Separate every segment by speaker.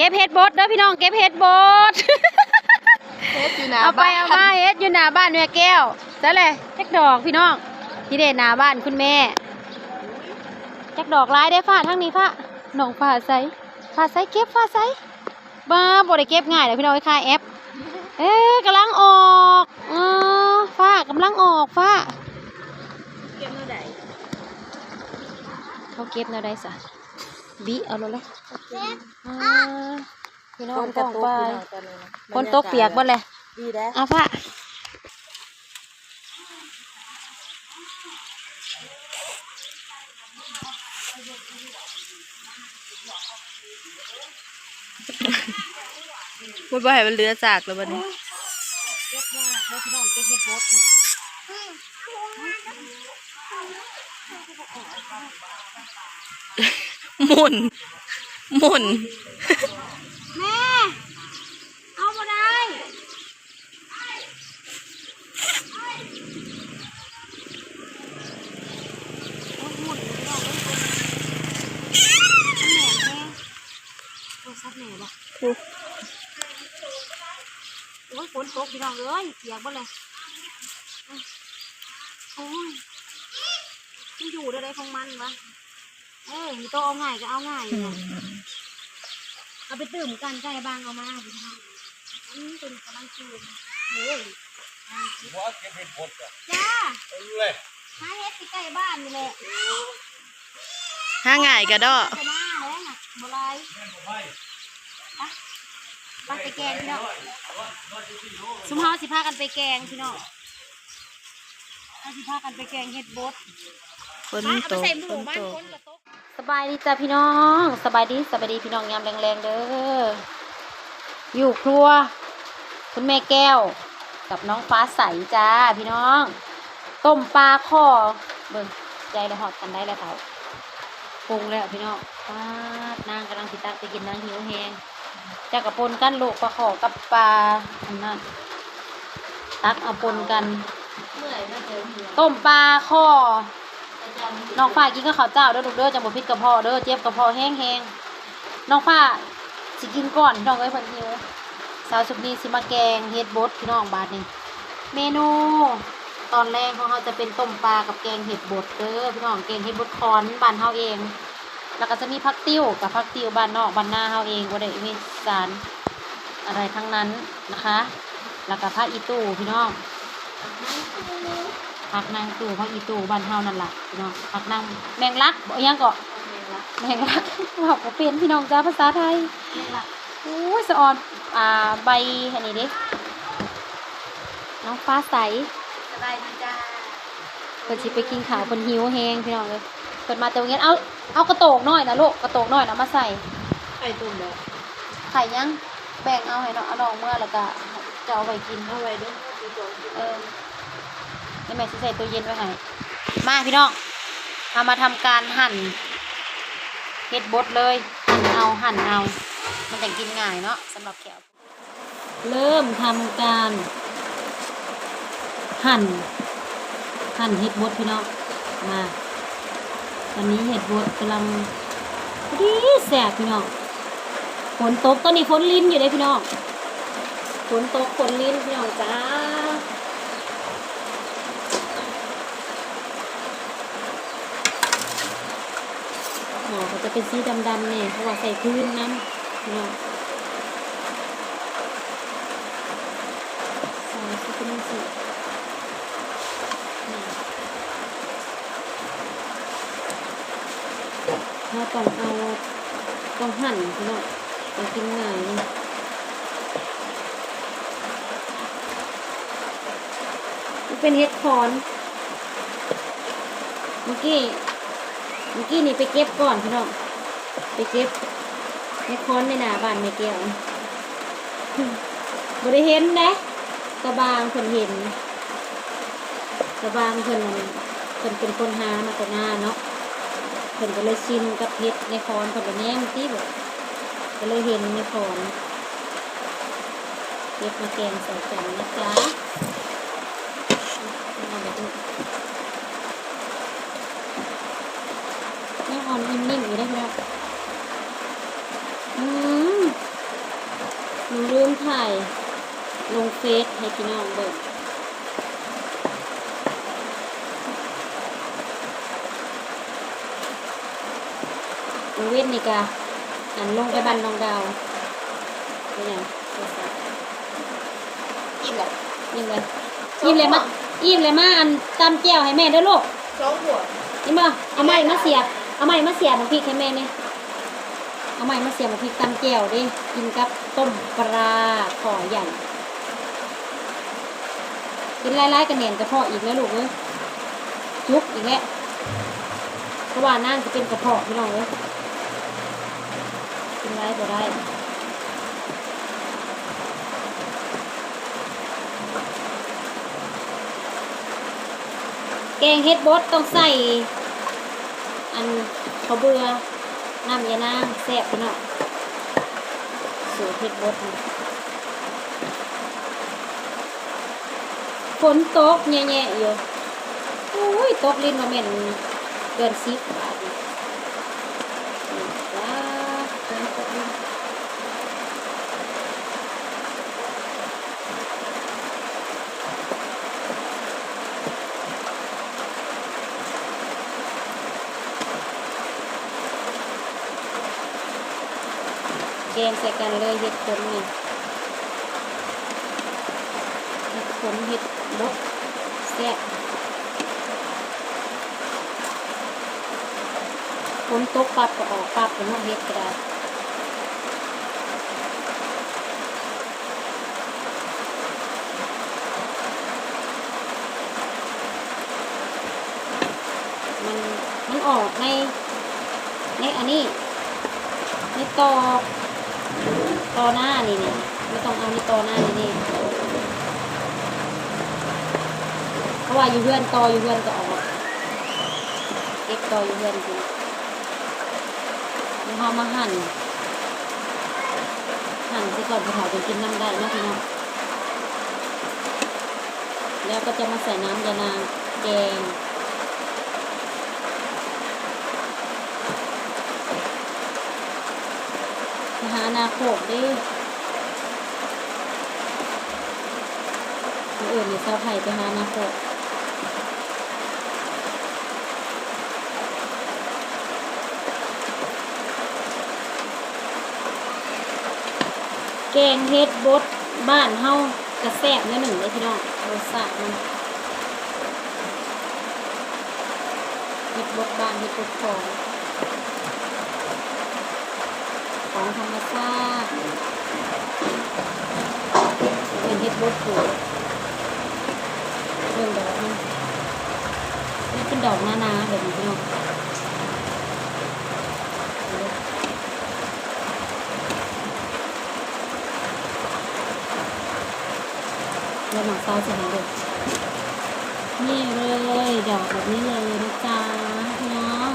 Speaker 1: ก็บเฮ็ดบดเด้อพี่น้องเก็บเฮ็ดบด
Speaker 2: เฮ็ดอยู่นะ
Speaker 1: เอาไปเอามาเฮ็ดอยู่หน้าบ้านแม่แก้วซะเลยจักดอกพี่น้องที่เด่นหน้าบ้านคุณแม่จักดอกหลายได้อฟ้าทั้งนี้ฟ้าน้องฟ้าใสฟ้าใสเก็บฟ้าใสบ้าบ่ได้เก็บง่ายเลยพี่น้องไอ้ค่ายแอป เอ๊ะกำลังออกเออฟ้ากำลังออกฟ้า
Speaker 2: เก็บเท่าใด
Speaker 1: เขาเก็บแนวใดสะ บิเอาเลยเลยอ่าพี่น้อง
Speaker 2: ฝนกระ
Speaker 1: ต้อง
Speaker 2: ตก
Speaker 1: ไป
Speaker 2: พี่น้องตอนนี้นะ
Speaker 1: ฝนตกเปียกหมดเลย
Speaker 2: ดีได้
Speaker 1: เอาฟ้า
Speaker 2: บ่บ่ให้มันเหลือจากแล้วบัดนี้
Speaker 1: เก็บยากเด้อพี่น้องเก็บเฮ็ดบดนะ
Speaker 2: หมุน หมุน
Speaker 1: แม่เอามาได้โอ้ยหมุนพี่น้องเอ้ยมันแหน่แม่โอ้ยซับแหน่บ่โอ้ยฝนตกพี่น้องเอ้ยเปียกหมดเลย โอ้ย อยู่ได้ไรของมันวะเอ้ยมีโตะเอาง่ายก็เอาง่ายอยู่นะเอาไปตื่มกันใกล้บางเอามาพี่น้องอันนี้เป็นกำลังจูนเฮ้ย
Speaker 3: ว่าเก็บเห็ดบดอะ
Speaker 1: จ้า
Speaker 3: เอาเลย
Speaker 1: หาเฮ็ดที่ใกล้บ้านนี่แหละ
Speaker 2: ห้าง่ายกะดอ
Speaker 1: จะมาแล้วน่ะบ่ไรไปไปไปแกงพี่น้องสุมเฮาสิพากันไปแกงพี่น้องเฮาสิพากันไปแกงเฮ็ดบด
Speaker 2: ฝน
Speaker 1: มา
Speaker 2: ต
Speaker 1: เอาไป
Speaker 2: ก
Speaker 1: ใส่ห
Speaker 2: ฝ
Speaker 1: มู
Speaker 2: น
Speaker 1: บ้าน
Speaker 2: ตก
Speaker 1: คนละโต๊ะสบายดีจ้ะพี่น้องสบายดีสบายดีพี่น้องยามแรงๆเด้ออยู่ครัว คุณแม่แก้ว กับน้องฟ้าใสจ้าพี่น้อง ต้มปลาข้อเบิ่งใจละหอดกันได้แล้วเขาปรุงแล้วพี่น้องปาดนางกำลังสิตักไปกินนางหิวแหงจะกระปนกันลูกปลาขอกับปลาอันนั้นตักเอาปนกันต้มปลาข้อ น้องฝ้ากินกับข้าวเจ้าเด้อลูกเด้อจังบ่พิษกระเพาะเด้อเจ็บกระเพาะแห้งๆน้องฝ้าสิกินก่อนน้องเอ้ยเพิ่นหิวสาวสุกนี้สิมาแกงเฮ็ดบดพี่น้องบาดนี้เมนูตอนแรกของเราจะเป็นต้มปลากับแกงเห็ดบดเด้อพี่น้องแกงเห็ดบดคอนบ้านเฮาเอง แล้วก็จะมีผักติ้วกับผักติ้วบ้านนอกบ้านหน้าเฮาเองบ่ได้มีสารอะไรทั้งนั้นนะคะ แล้วก็ผักอีตู้พี่น้อง ผักนางตู่ผักอีตู่บ้านเฮานั่นล่ะพี่น้องผักนางแมงลักบ่อิหยังก็แมงลักบอกบ่เป็นพี่น้องจ้าภาษาไทยโอ้ยสะออนอ่าใบอันนี้ดิน้องฟ้าใส
Speaker 2: สบายดีจ้า
Speaker 1: เพิ่นสิไปกินข้าวเพิ่นหิวแฮงพี่น้องเอ้ยเพิ่นมาแต่โรงเรียนเอาเอากระโตกน้อยนะลูกกระโตกน้อยนะมาใส่
Speaker 2: ไข่ตุ่มแบบ
Speaker 1: ไข่ยังแบ่งเอาให้น้องเอาน้องเมื่อแล้วก็จะเอาไว้กิน
Speaker 2: เอาไว้เด้อดีกว่า
Speaker 1: เออนี่ แม่สิใส่ตู้เย็นไว้ให้มาพี่น้องเอามาทำการหั่นเฮ็ดบดเลย หั่นเอาหั่นเอา มันจะกินง่ายเนาะสำหรับแขวเริ่มทำการ หั่น หั่นเฮ็ดบดพี่น้องมาตอนนี้เห็ดบดกำลังดีแสบพี่น้องฝนตกตอนนี้ฝนลิ้นอยู่เลยพี่น้องฝนตกฝนลิ้นพี่น้องจ้า หมอก็จะเป็นสีดำๆเนี่ยเพราะว่าใส่พื้นน้ำพี่น้องใส่สีเป็นสีนี่เราต้องเอาต้องหั่นพี่น้องไปกินง่ายเลยเป็นเห็ดคอนเมื่อกี้ เมื่อกี้นี่ไปเก็บก่อนพี่น้อง ไปเก็บเฮ็ดคอนในหนาบ้านแม่แก้วบ่ได้เห็นเด้กระบางเพิ่นเห็นกระบางเพิ่นนั่นเพิ่นเป็นคนหามาแต่หน้าเนาะเพิ่นก็เลยชินกับเฮ็ดในคอนเพิ่นก็แย่งติบ่ก็เลยเห็นในคอนเก็บมาแกงใส่กันนะจ๊ะเอาแบบนี้ยังอ่อนนิ่มๆอยู่ได้ไหมครับอืมต้องถ่าย ลงเฟซให้พี่น้องเบิ่งลงเวทนี่กะอันลงไปบันน้องดาวเป็นยังโทรศัพท์
Speaker 2: อิ่มแหละ
Speaker 1: ยิ้มเลยยิ้มเลยมายิ้มเลยมาอันตำแก้วให้แม่เด้อลูก
Speaker 2: สองหัว
Speaker 1: นี่มาเอาไม้มาเสียบ เอาไม้มาเสียบมาพริกให้แม่เนี่ยเอาไม้มาเสียบมาพริกตำแก้วดิกินกับต้มปลาขอใหญ่กินไล่ๆกันแหนนกระเพาะอีกแล้วลูกเอ้ยจุกอีกแล้วเพราะว่านั่นจะเป็นกระเพาะพี่น้องเอ้ยกินไล่บ่ได้แกงเฮ็ดบดต้องใส่ อันข้าเบื่อน้ำยานางแซ่บเนาะสูตรเฮ็ดบดฝนตกแย่ๆอยู่โอ้ยตกลิ้นมาเหม็นเกินสิบบาทนี่นี่จ้าฝนตกลิ้น แกงใส่กันเลยเฮ็ดผลนี่เฮ็ดผลเฮ็ดบดแซ่บฝนตกปับก็ออกปับเป็นว่าเฮ็ดก็ได้มันมันออกในในอันนี้ในตอ ตอหน้านี่นี่ไม่ต้องเอาในตอหน้านี่นี่เพราะว่าอยู่เพื่อนตออยู่เพื่อนก็ออกเก็บตออยู่เพื่อนจริงแล้วเอมาหั่นหั่นไปก่อนไปเผาจนกินน้ำได้นะพี่น้องแล้วก็จะมาใส่น้ำยานางแกง ไป หาอนาโคกดิอื่นนี่เศร้าไผ่ไปหาอนาโคกแกงเฮ็ดบดบ้านเฮากระแซบเนื้อหนึ่งเลยพี่น้องรสชาติมันเฮ็ดบดบ้านเฮ็ดบดของ ของธรรมชาติเป็นเฮ็ดบดปลูกเรื่องดอกมันนี่เป็นดอกนานาแบบนี้พี่น้องแล้วหนังซาวจะเห็นเด็กนี่เลยดอกแบบนี้เลยนะจ๊ะพี่น้อง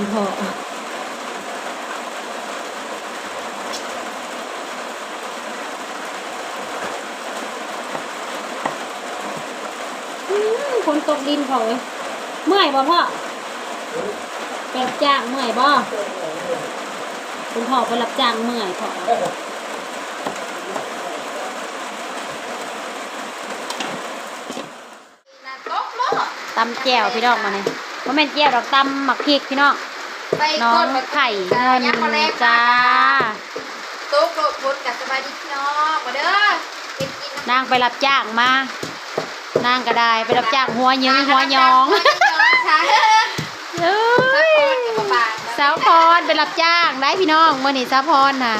Speaker 1: คุณพ่อคนตกดินเขาเลยเมื่อยบ่พ่อไปรับจ้างเมื่อยบ่คุณพ่อไปรับจ้างเมื่อยพ่อ
Speaker 2: ตกเนาะ
Speaker 1: ตำแจ่วพี่น้องมาเนี่ยว่าแม่นแจ่วดอกตำหมักพริกพี่น้อง
Speaker 2: ไป
Speaker 1: น้อกง
Speaker 2: ดแบบ
Speaker 1: ไข่เงิน
Speaker 2: ยักษ์มาแลก
Speaker 1: จ้า
Speaker 2: โต๊ะโต๊ะบนกับสบายดีพี่น้องมาเด้อเป็นกิน
Speaker 1: นางไปรับจ้างมานางก็ได้ไปรับจ้างหัวยิงหัวยอง
Speaker 2: หัวยองค่ะ
Speaker 1: เอ้ยสาวพรไปรับจ้างได้พี่น้องมื่อนี้สาวพรน่ะ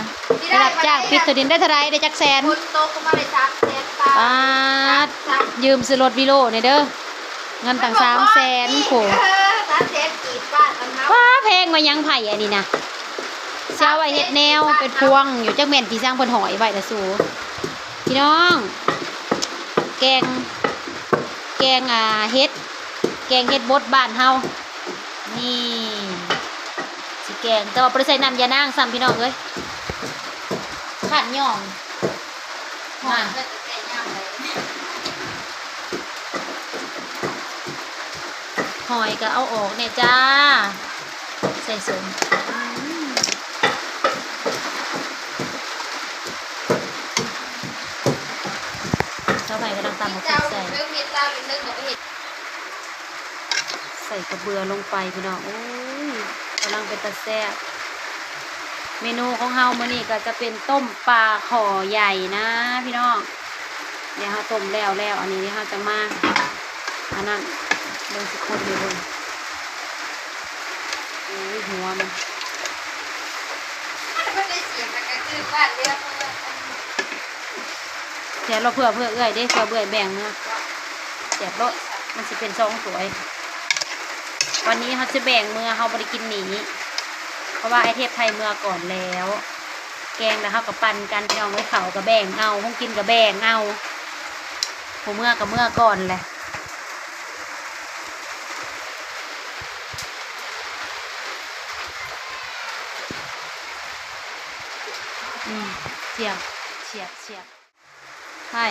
Speaker 1: ไปรับจ้างปิดถดินได้เท่าไรได้จักแสน
Speaker 2: คนโตก็มาเลยสามแสนบาท
Speaker 1: ปาดยืมซื้อรถวิโรจน์นี่เด้อเงินต่างสามแสนโข
Speaker 2: เออสามแสนกีดบ้านมันเนาะ
Speaker 1: ว้าเพลง มายังไผ่อันนี้นะเช้าไว้เฮ็ดแนวเป็นพวงอยู่จักแม่นพี่สร้างเพิ่นหอยไว้ละสูพี่น้อง แกง แกงอ่าเฮ็ด แกงเฮ็ดบดบ้านเฮานี่สิแกงแต่ว่าบ่ได้ใส่น้ำยานางซ้ำพี่น้องเอ้ยขาดย่อง
Speaker 2: หอมก็จะแก่ย่างเลย
Speaker 1: หอยก็เอาออกเนี่ยจ้า ส่สมอืมเท่าไหร่ก็ต้องตำมา
Speaker 2: เจ้า
Speaker 1: ใส่
Speaker 2: เรื่องเม็ดเจ้าเป็นเรื่องของไปเห็ด
Speaker 1: ใส่กระเบือลงไปพี่น้องโอ้ยกำลังเป็นตะแซ่บเมนูของเฮามื้อนี้ก็จะเป็นต้มปลาขอใหญ่นะพี่น้องเดี๋ยวเฮาต้มแล้วแล้วอันนี้เฮาจะมาอันนั้นเบิ่งสิคนเลยเบิ่ง โอ้ยหัวมัน
Speaker 2: มันได้เสียแต่ก็คือบ้านเรื่อง
Speaker 1: แถมเราเพื่อเพื่อเอื้อยได้เพื่อเบื่อแบ่งเมื่อแถมรถมันจะเป็นซองสวย วันนี้เขาจะแบ่งเมื่อเขาบริกินหนีเพราะว่าไอเทพไทยเมื่อก่อนแล้ว แกงแล้วเขากับปันกันพี่น้องไว้เขากับแบ่งเอาห้องกินกับแบ่งเอาผมเมื่อกับเมื่อก่อนแหละอืมเฉียบเฉียบเฉียบไข่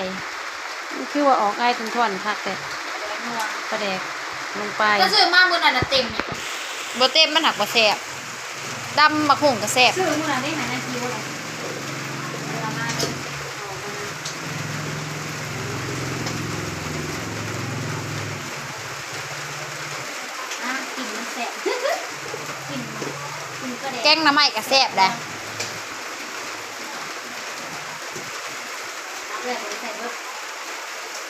Speaker 1: คือว่าออกไอ้ทุนทอนคักแต่ประแดกลงไป
Speaker 2: ก็ซื้อมามื้อนั้นน่ะเต็มบ่เต็มมันหักบ่แซ่บดำบักหุ่งก็แซ่บ
Speaker 1: ชื่อมึงได้ไหนนาทีวะเนี่ยเวลามาเลยอะกลิ่นมันแสบกลิ่นกลิ่นกระเด็
Speaker 2: แกงหน้ำไม้ก็แซ่บได้
Speaker 1: เลือดใส่เบิด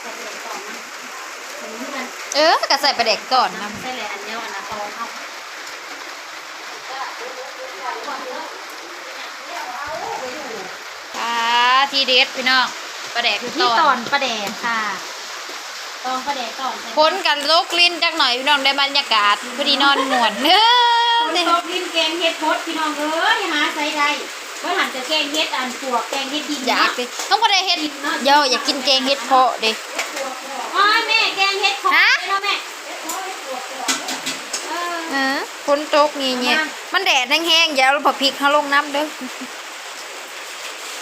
Speaker 1: ใส่กระเด็นก่อนนะอันนี้มัน
Speaker 2: เออก็ใส่ปลาแดกก่อนนะ
Speaker 1: ใส่เลยอันเดียวอันละตองเอา
Speaker 2: อ่าทีเด็ดพี่น้องปลาแดก
Speaker 1: อยู่ที่ตอนประแดกค่ะตองประแดกก่อนใส่
Speaker 2: พ้นกันโลกลิ้นจักหน่อยพี่น้องได้บรรยากาศพอดีนอนหมวนเด้อ
Speaker 1: คนตกลิ้นแกงเฮ็ดพดพี่น้องเอ้ยหาใส่ได้เมื่อหันจะแกงเฮ็ดอันปวกแกงเฮ็ดดิน
Speaker 2: อยาก
Speaker 1: เนาะ
Speaker 2: ดิต้องบ่ได้เฮ็ดเยอะอยากกินแกงเฮ็ดเพาะดิ
Speaker 1: โอ้ยแม่แกง เฮ็ดพด
Speaker 2: ฮะ
Speaker 1: ได้แล้วแม่เออ
Speaker 2: เออฝนตกนี่เนี่ยมันแดดแห้งๆอย่าเอาผักพริกเฮาลงน้ำเด้อ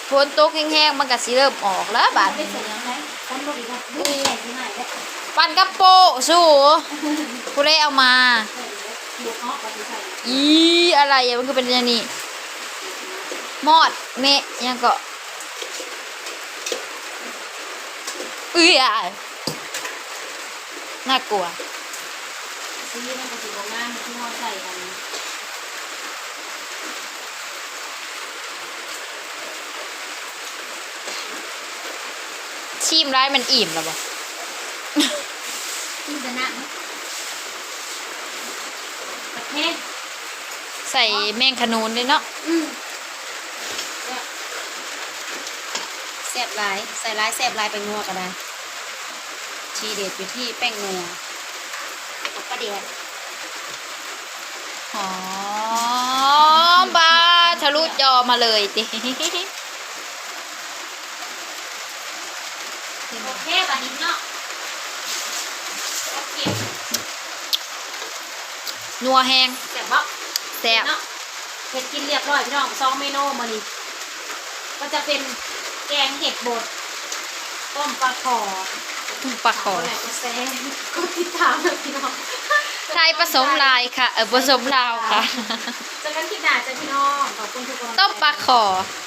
Speaker 2: ฝนตกแห้งๆมันก็สิเริ่มออกแล้วบาด
Speaker 1: ไม่
Speaker 2: นี้
Speaker 1: เสียงไหมคนบ่ดีนะดูใหญ่ที่ไหนเด้อ
Speaker 2: ปั่นกระโปะสู้กูเลยเอามา
Speaker 1: ดูเนาะบ่ดีใส่
Speaker 2: อีอะไรอะมันคือเป็นอย่างนี้มอดเมะยังก็เอ้ยอะ น่ากลัว
Speaker 1: ซีมันก็สิบ่งามที่เฮาใส่กัน
Speaker 2: ชิมร้ายมันอิ่มแล้วบ่
Speaker 1: กินแต่น้ำประเทศ
Speaker 2: ใส่แมงขนูนด้วยเนาะ
Speaker 1: อืมแซ่บหลาย ใส่หลายแซ่บหลายไปงัวก็ได้ ทีเด็ดอยู่ที่แป้งนัวกับปลาเดียด
Speaker 2: หอมบาทะลุจอมาเลยติ
Speaker 1: โอเคบัดนี้เนาะโอเค
Speaker 2: นัวแห้ง
Speaker 1: แซ่บบ่
Speaker 2: แซ่บ
Speaker 1: เนาะเห็ดกินเรียบร้อยพี่น้องสองเมนูมานี่ก็จะเป็นแกงเห็ดบดต้มปลาขอ
Speaker 2: ปลาขอ
Speaker 1: คนไหนก็แซ่บก็ติดตามเลยพี่น้อง
Speaker 2: ไทยผสมลายค่ะ เออผสมลาวค่ะ
Speaker 1: เจอกันที่หน้าจ้ะพี่น้องขอบคุณทุกคน
Speaker 2: ต้มปลาขอ
Speaker 1: ข